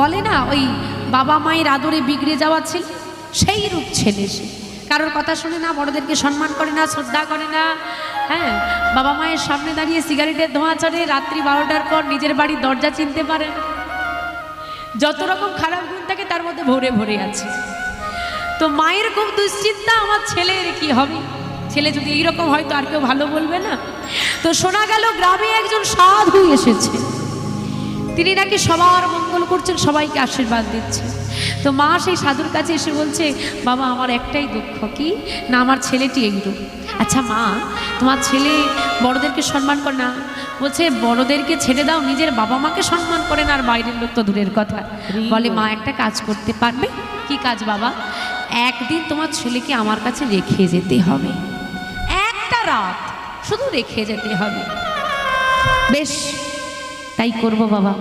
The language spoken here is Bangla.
বলে না, ওই বাবা মায়ের আদরে বিগড়ে যাওয়া ছেলে, সেই রূপ ছেলে সে। কারোর কথা শুনে না, বড়দেরকে সম্মান করে না, শ্রদ্ধা করে না হ্যাঁ? বাবা মায়ের সামনে দাঁড়িয়ে সিগারেটের ধোঁয়া চড়ে রাত্রি বারোটার পর নিজের বাড়ির দরজা চিনতে পারে না। যত রকম খারাপ গুণ থাকে, তার মধ্যে ভরে ভরে আছে। তো মায়ের খুব দুশ্চিন্তা, আমার ছেলের কি হবে? ছেলে যদি এইরকম হয়, তো আর কেউ ভালো বলবে না। তো শোনা গেল, গ্রামে একজন সাধু এসেছে। তিনি নাকি সবার মঙ্গল করছেন সবাইকে আশীর্বাদ দিচ্ছে। তো মা সেই সাধুর কাছে এসে বলছে বাবা আমার একটাই দুঃখ কি? না আমার ছেলেটি এইরূপ আচ্ছা মা তোমার ছেলে বড়দেরকে সম্মান করে না? বলছে বড়দেরকে ছেড়ে দাও নিজের বাবা মাকে সম্মান করে না আর বাইরের লোক তো দূরের কথা। বলে মা একটা কাজ করতে পারবে? কি কাজ বাবা? একদিন তোমার ছেলেকে আমার কাছে রেখে যেতে হবে। একটা রাত শুধু রেখে যেতে হবে। বেশ তাই করব বাবা।